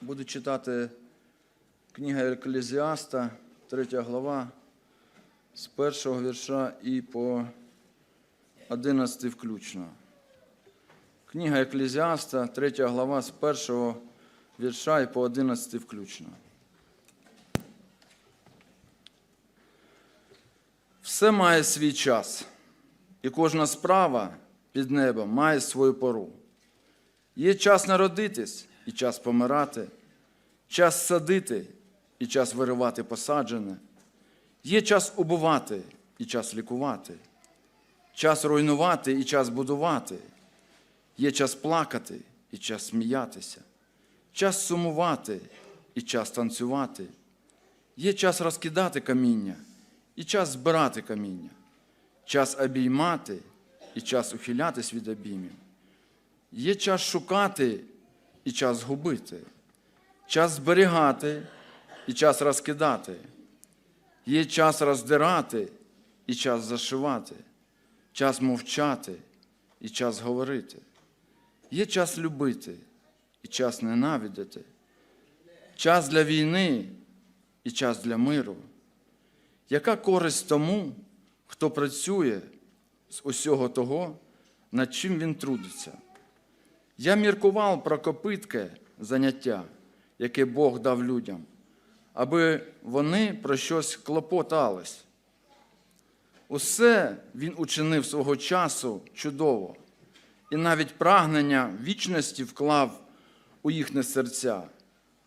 Буду читати книга Екклезіаста, 3 глава, з першого вірша і по 11 включно. Книга Екклезіаста, 3 глава, з першого вірша і по 11 включно. Все має свій час, і кожна справа під небом має свою пору. Є час народитись і час помирати, час садити і час виривати посаджене, є час убивати і час лікувати, час руйнувати і час будувати, є час плакати і час сміятися, час сумувати і час танцювати, є час розкидати каміння і час збирати каміння, час обіймати і час ухилятись від обіймів. Є час шукати і час губити, час зберігати і час розкидати, є час роздирати і час зашивати, час мовчати і час говорити, є час любити і час ненавидити, час для війни і час для миру. Яка користь тому, хто працює з усього того, над чим він трудиться? Я міркував про копитке заняття, яке Бог дав людям, аби вони про щось клопотались. Усе він учинив свого часу чудово, і навіть прагнення вічності вклав у їхнє серця.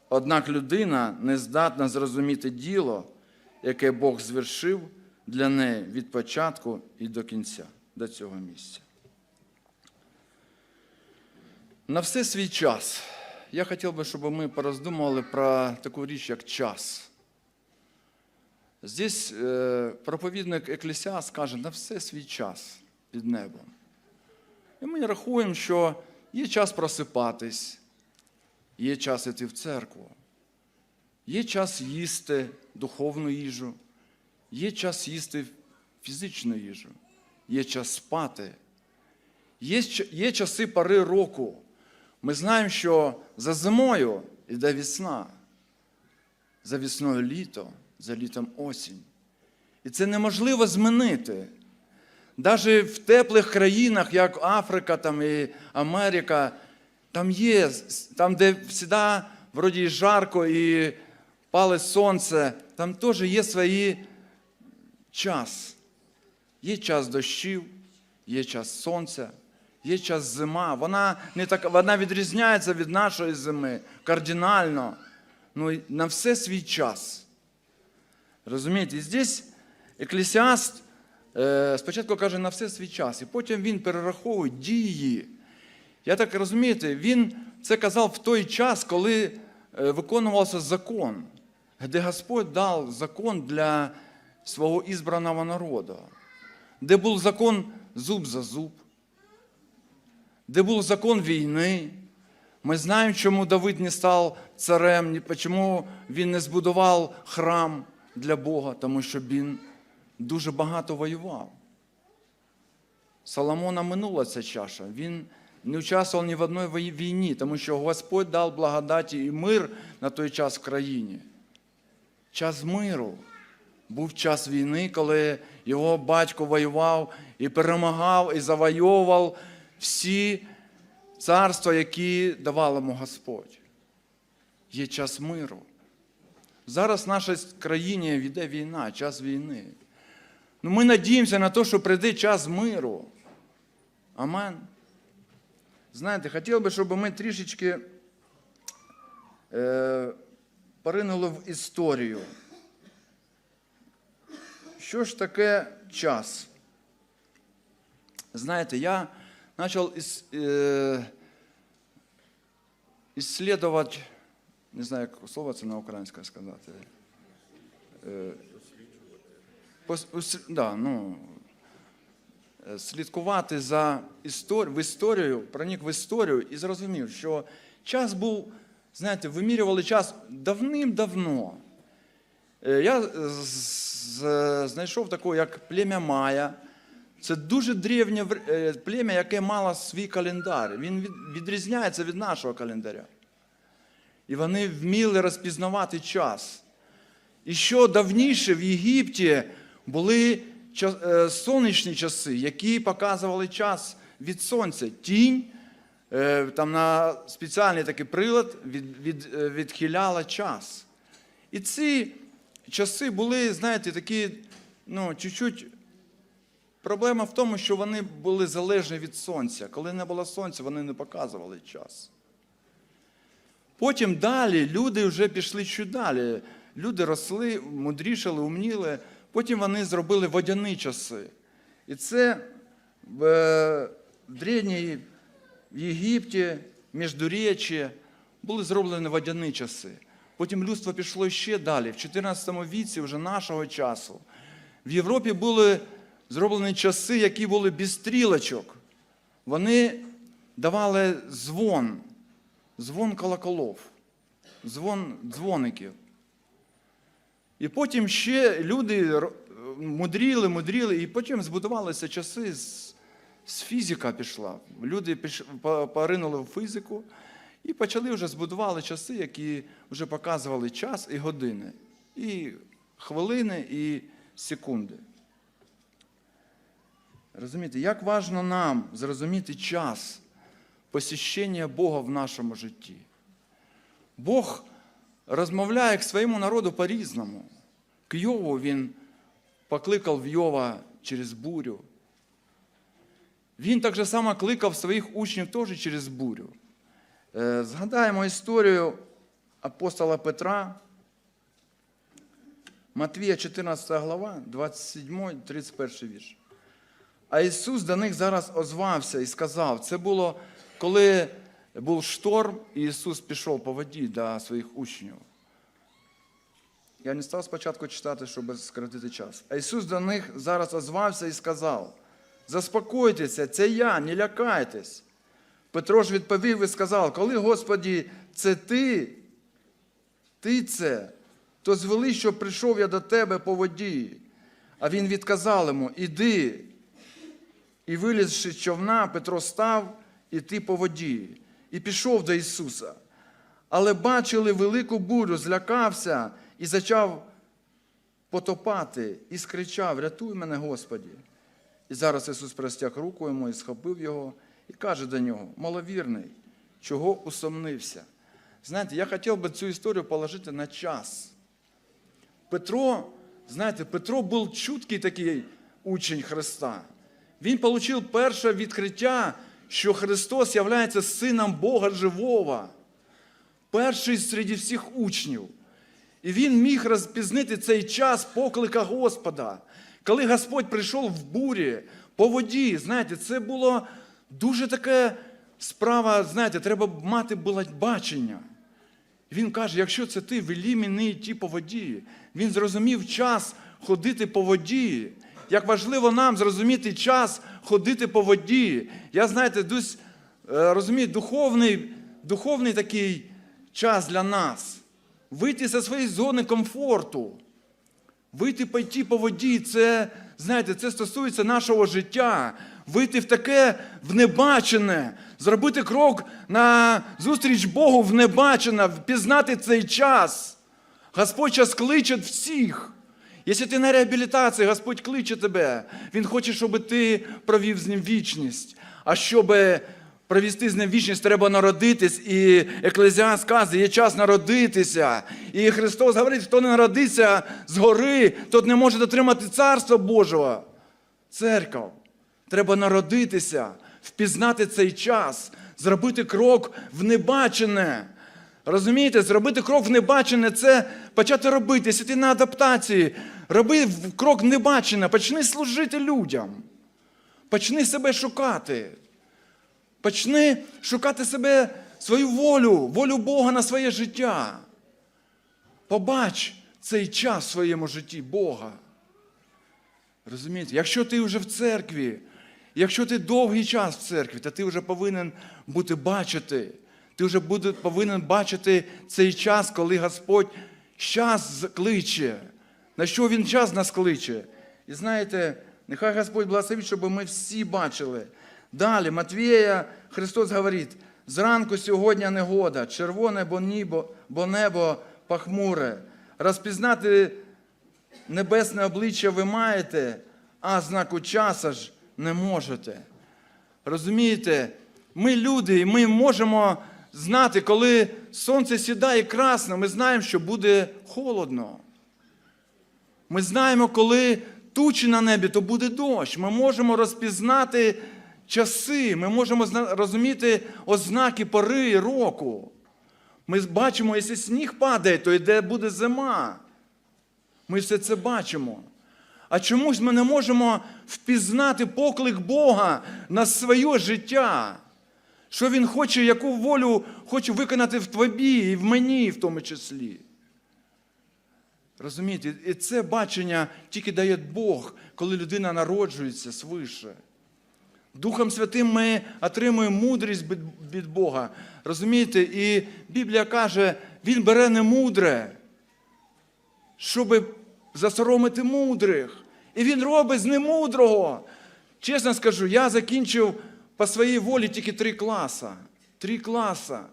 Однак людина не здатна зрозуміти діло, яке Бог звершив для неї від початку і до кінця, до цього місця. На все свій час. Я хотів би, щоб ми пороздумували про таку річ, як час. Здесь е, проповідник Еклесіас каже, на все свій час під небом. І ми рахуємо, що є час просипатись, є час іти в церкву, є час їсти духовну їжу, є час їсти фізичну їжу, є час спати, є, є часи пори року. Ми знаємо, що за зимою йде весна, за весною літо, за літом осінь. І це неможливо змінити. Навіть в теплих країнах, як Африка там і Америка, там є, там, де завжди вроді жарко і палить сонце, там теж є свій час. Є час дощів, є час сонця. Є час зима, вона не так, вона відрізняється від нашої зими кардинально. Ну, на все свій час. Розумієте, і здесь Еклесіаст е, спочатку каже на все свій час, і потім він перераховує дії. Я так розумієте, він це казав в той час, коли е, виконувався закон, де Господь дав закон для свого ізбраного народу, де був закон зуб за зуб де був закон війни. Ми знаємо, чому Давид не став царем, чому він не збудував храм для Бога, тому що він дуже багато воював. Соломона минула ця чаша. Він не участвував ні в одній війні, тому що Господь дав благодаті і мир на той час в країні. Час миру. Був час війни, коли його батько воював і перемагав, і завойовував всі царства, які давав йому Господь. Є час миру. Зараз в нашій країні йде війна, час війни. Ну, Ми надіємося на те, що прийде час миру. Амен. Знаєте, хотів би, щоб ми трішечки е, поринули в історію. Що ж таке час? Знаєте, я начал э, исследовать, не знаю, як слово це на українському сказати. Е, да, ну, е, слідкувати за історію, в історію, проник в історію і зрозумів, що час був, знаєте, вимірювали час давним-давно. Е, я знайшов таке, як плем'я Майя. Це дуже древнє плем'я, яке мало свій календар. Він відрізняється від нашого календаря. і вони вміли розпізнавати час. І що давніше в Єгипті були е, сонячні часи, які показували час від сонця. Тінь е, там на спеціальний такий прилад від, від, е, відхиляла час. І ці часи були, знаєте, такі, ну, чуть-чуть. Проблема в тому, що вони були залежні від сонця. Коли не було сонця, вони не показували час. Потім далі люди вже пішли ще далі. Люди росли, мудрішали, умніли. Потім вони зробили водяні часи. І це в е, древній Єгипті, Міждуріччі були зроблені водяні часи. Потім людство пішло ще далі. В 14 віці, вже нашого часу, в Європі були зроблені часи, які були без стрілочок. Вони давали дзвон, дзвон колоколов, дзвон дзвоників. І потім ще люди мудріли, мудріли, і потім збудувалися часи, з, з фізика пішла. Люди піш, поринули в фізику і почали вже збудували часи, які вже показували час і години, і хвилини, і секунди. Розумієте, як важно нам зрозуміти час посіщення Бога в нашому житті. Бог розмовляє к своєму народу по-різному. К Йову він покликав Йова через бурю. Він так же само кликав своїх учнів теж через бурю. Е, Згадаємо історію апостола Петра, Матвія 14 глава, 27, 31 вірш. А Ісус до них зараз озвався і сказав, це було, коли був шторм, і Ісус пішов по воді до своїх учнів. Я не став спочатку читати, щоб скоротити час. А Ісус до них зараз озвався і сказав: Заспокойтеся, це я, не лякайтесь. Петро ж відповів і сказав: Коли, Господі, це ти, ти це, то звели, щоб прийшов я до тебе по воді. А він відказав йому: Іди. І вилізши з човна, Петро став іти по воді і пішов до Ісуса. Але бачили велику бурю, злякався і почав потопати, і скричав: Рятуй мене, Господі. І зараз Ісус простяг руку йому і схопив його, і каже до нього: маловірний, чого усомнився. Знаєте, я хотів би цю історію положити на час. Петро, знаєте, Петро був чуткий такий учень Христа. Він отримав перше відкриття, що Христос є Сином Бога Живого, перший серед всіх учнів. І він міг розпізнити цей час поклика Господа. Коли Господь прийшов в бурі по воді, знаєте, це було дуже таке справа, знаєте, треба мати було бачення. Він каже, якщо це ти, велі мені йти по воді. Він зрозумів час ходити по воді. Як важливо нам зрозуміти час ходити по воді. Я, знаєте, десь е, розумію, духовний, духовний такий час для нас. Вийти зі своєї зони комфорту. Вийти пойти по воді, це, знаєте, це стосується нашого життя. Вийти в таке в небачене, зробити крок на зустріч Богу в небачене, впізнати цей час. Господь час кличе всіх. Якщо ти на реабілітації, Господь кличе тебе. Він хоче, щоб ти провів з ним вічність. А щоб провести з ним вічність, треба народитись. І Еклезіаст каже, є час народитися. І Христос говорить, хто не народиться згори, тот не може дотримати Царства Божого. Церков. Треба народитися, впізнати цей час, зробити крок в небачене. Розумієте, зробити крок в небачене це почати робити. Якщо ти на адаптації, роби крок в небачене, почни служити людям. Почни себе шукати. Почни шукати себе, свою волю, волю Бога на своє життя. Побач цей час в своєму житті Бога. Розумієте, якщо ти вже в церкві, якщо ти довгий час в церкві, то ти вже повинен бути бачити. Ти вже буде, повинен бачити цей час, коли Господь час кличе. На що Він час нас кличе? І знаєте, нехай Господь благословить, щоб ми всі бачили. Далі, Матвія, Христос говорить, Зранку сьогодні негода, червоне бо небо, бо небо пахмуре. Розпізнати небесне обличчя ви маєте, а знаку часу ж не можете. Розумієте, ми люди, і ми можемо знати, коли сонце сідає красно, ми знаємо, що буде холодно. Ми знаємо, коли тучі на небі, то буде дощ. Ми можемо розпізнати часи, ми можемо розуміти ознаки пори року. Ми бачимо, якщо сніг падає, то йде буде зима. Ми все це бачимо. А чомусь ми не можемо впізнати поклик Бога на своє життя. Що Він хоче, яку волю хоче виконати в тобі і в мені в тому числі. Розумієте, і це бачення тільки дає Бог, коли людина народжується свише. Духом Святим ми отримуємо мудрість від, Бога. Розумієте, і Біблія каже, Він бере немудре, щоб засоромити мудрих. І він робить з немудрого. Чесно скажу, я закінчив по своїй волі тільки три класа. Три класа.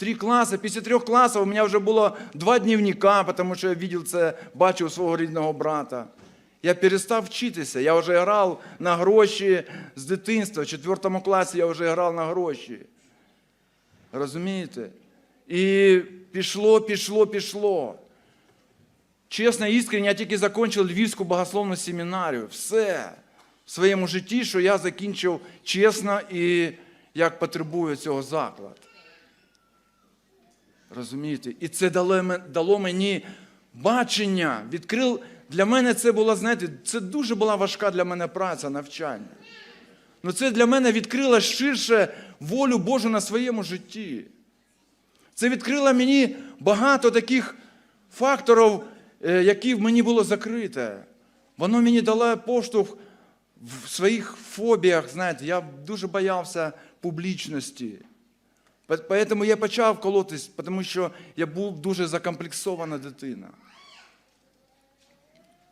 Три класи. Після трьох класів у мене вже було два дневника, тому що я бачив це, бачив свого рідного брата. Я перестав вчитися. Я вже грав на гроші з дитинства. В четвертому класі я вже грав на гроші. Розумієте? І пішло, пішло, пішло. Чесно, іскренне, я тільки закінчив Львівську богословну семінарію. Все в своєму житті, що я закінчив чесно і як потребує цього заклад. Розумієте? І це дало, мені бачення. Відкрив, для мене це було, знаєте, це дуже була важка для мене праця, навчання. Ну це для мене відкрило ширше волю Божу на своєму житті. Це відкрило мені багато таких факторів, е, які в мені було закрите. Воно мені дало поштовх в своїх фобіях. Знаєте, я дуже боявся публічності. По- Поэтому я почав колотись, тому що я був дуже закомплексована дитина.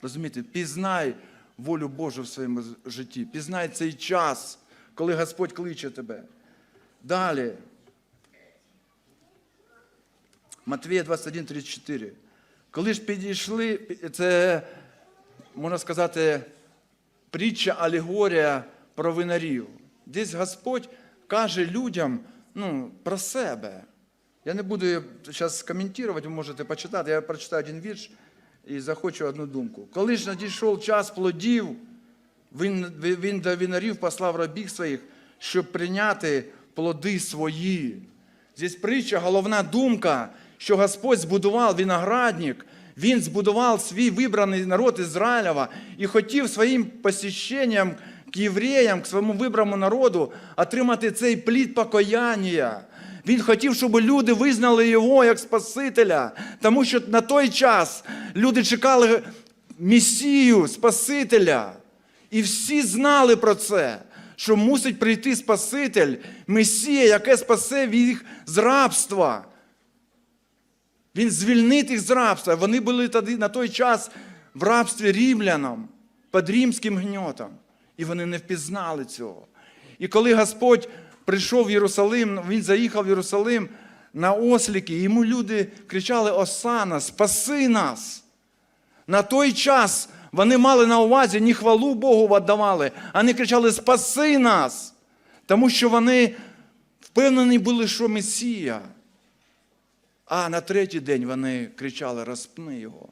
Розумієте, пізнай волю Божу в своєму житті, пізнай цей час, коли Господь кличе тебе. Далі. Матвія 21, 34. Коли ж підійшли, це, можна сказати, притча, алегорія про винарів. Десь Господь каже людям ну, про себе. Я не буду зараз коментувати, ви можете почитати. Я прочитаю один вірш і захочу одну думку. Коли ж надійшов час плодів, він, він до винарів послав рабів своїх, щоб прийняти плоди свої. Здесь притча, головна думка, що Господь збудував виноградник, Він збудував свій вибраний народ Ізраїлева і хотів своїм посіщенням к євреям, к своєму вибраному народу отримати цей плід покаяння. Він хотів, щоб люди визнали його як Спасителя, тому що на той час люди чекали Месію, Спасителя. І всі знали про це, що мусить прийти Спаситель, Месія, яке спасе їх з рабства. Він звільнить їх з рабства. Вони були тоді на той час в рабстві римлянам, під римським гньотом. І вони не впізнали цього. І коли Господь прийшов в Єрусалим, він заїхав в Єрусалим на осліки, і йому люди кричали: Осана, спаси нас! На той час вони мали на увазі не хвалу Богу віддавали, а вони кричали Спаси нас! Тому що вони впевнені були, що Месія. А на третій день вони кричали Розпни його.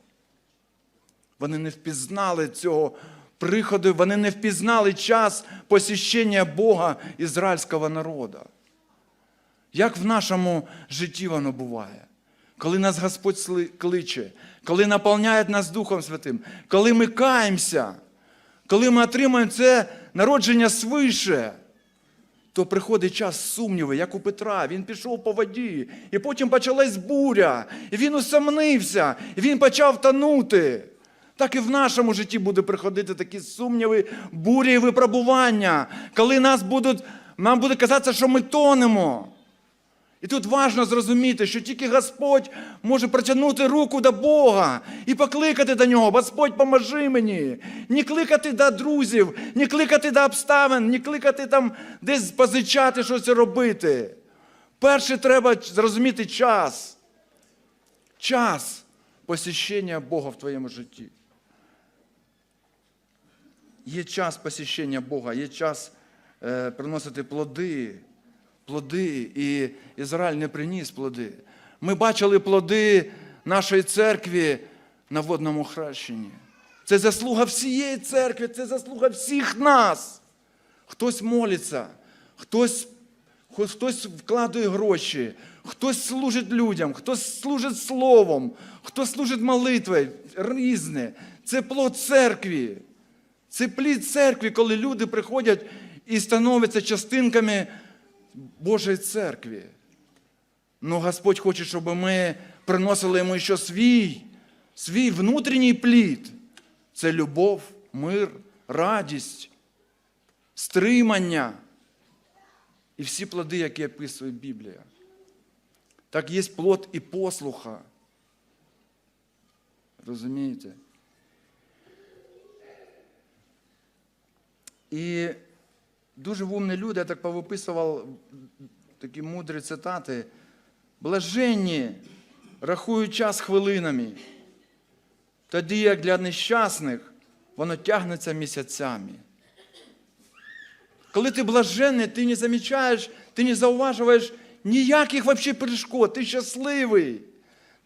Вони не впізнали цього приходу, вони не впізнали час посіщення Бога ізраїльського народу. Як в нашому житті воно буває? Коли нас Господь кличе, коли наповняє нас Духом Святим, коли ми каємося, коли ми отримуємо це народження свише, то приходить час сумніви, як у Петра. Він пішов по воді, і потім почалась буря, і він усомнився, і він почав тонути. Так і в нашому житті буде приходити такі сумніви, бурі і випробування, коли нас будуть, нам буде казатися, що ми тонемо. І тут важливо зрозуміти, що тільки Господь може протягнути руку до Бога і покликати до нього. Господь, поможи мені. Не кликати до друзів, не кликати до обставин, не кликати там десь позичати щось робити. Перше треба зрозуміти час. Час посіщення Бога в твоєму житті. Є час посіщення Бога, є час е, приносити плоди, плоди, і Ізраїль не приніс плоди. Ми бачили плоди нашої церкви на водному хрещенні. Це заслуга всієї церкви, це заслуга всіх нас. Хтось молиться, хтось, хтось вкладує гроші, хтось служить людям, хтось служить словом, хтось служить молитвою, різне. Це плод церкви. Це плід церкви, коли люди приходять і становляться частинками Божої церкви. Ну, Господь хоче, щоб ми приносили йому ще свій, свій внутрішній плід. Це любов, мир, радість, стримання і всі плоди, які описує Біблія. Так є плод і послуха. Розумієте? І дуже вумні люди, я так повиписував такі мудрі цитати. Блаженні рахують час хвилинами, тоді як для нещасних воно тягнеться місяцями. Коли ти блаженний, ти не замічаєш, ти не зауважуєш ніяких вообще перешкод, ти щасливий.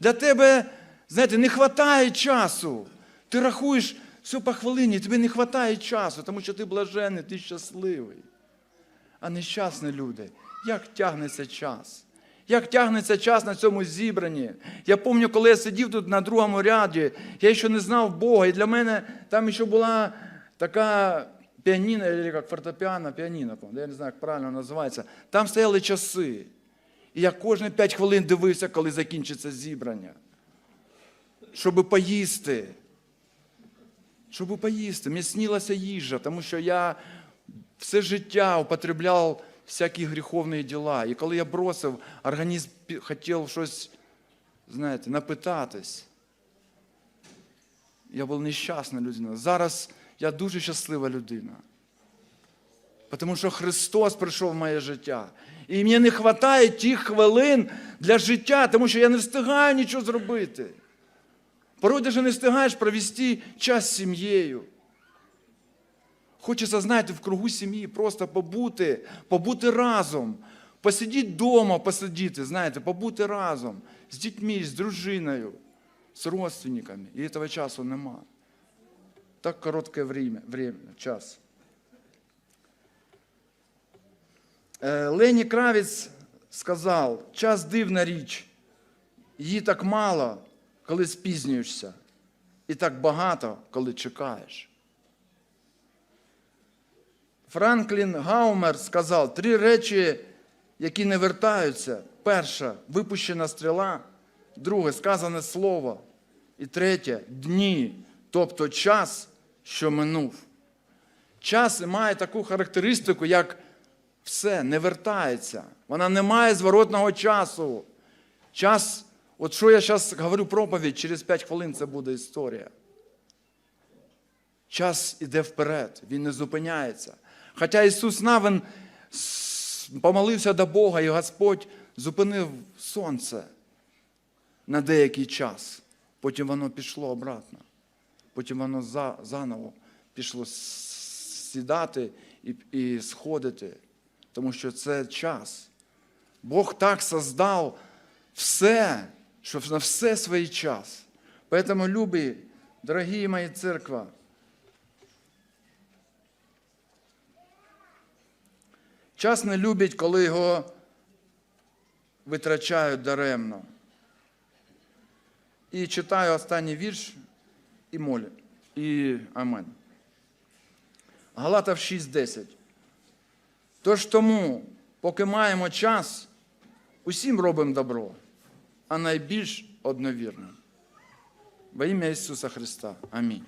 Для тебе, знаєте, не вистачає часу. Ти рахуєш все по хвилині, тобі не вистачає часу, тому що ти блаженний, ти щасливий. А нещасні люди, як тягнеться час? Як тягнеться час на цьому зібранні? Я пам'ятаю, коли я сидів тут на другому ряді, я ще не знав Бога, і для мене там ще була така піаніно, або як фортепіано, піаніно, я не знаю, як правильно називається. Там стояли часи. І я кожні 5 хвилин дивився, коли закінчиться зібрання. Щоб поїсти. Щоб поїсти. Мені снілася їжа, тому що я все життя употребляв всякі гріховні діла. І коли я бросив, організм хотів щось, знаєте, напитатись. Я був нещасна людина. Зараз я дуже щаслива людина. Тому що Христос прийшов в моє життя. І мені не вистачає тих хвилин для життя, тому що я не встигаю нічого зробити. Порой навіть не встигаєш провести час з сім'єю. Хочеться, знаєте, в кругу сім'ї просто побути, побути разом, посидіти вдома, посидіти, знаєте, побути разом з дітьми, з дружиною, з родственниками. І цього часу нема. Так коротке время, время, час. Е, Лені Кравець сказав, час дивна річ, її так мало, коли спізнюєшся, і так багато, коли чекаєш. Франклін Гаумер сказав три речі, які не вертаються. Перша випущена стріла, друге сказане слово. І третє дні, тобто час, що минув. Час має таку характеристику, як все не вертається. Вона не має зворотного часу. Час, от що я зараз говорю проповідь, через 5 хвилин це буде історія. Час іде вперед, він не зупиняється. Хоча Ісус Навин помолився до Бога, і Господь зупинив сонце на деякий час. Потім воно пішло обратно. Потім воно за, заново пішло сідати і сходити. Тому що це час. Бог так создав все, що на все свій час. Поэтому, любі, дорогі мої церква, час не любить, коли його витрачають даремно. І читаю останній вірш і молю. І амен. Галатав 6.10. Тож тому, поки маємо час, усім робимо добро, а найбільш одновірним. Во ім'я Ісуса Христа. Амінь.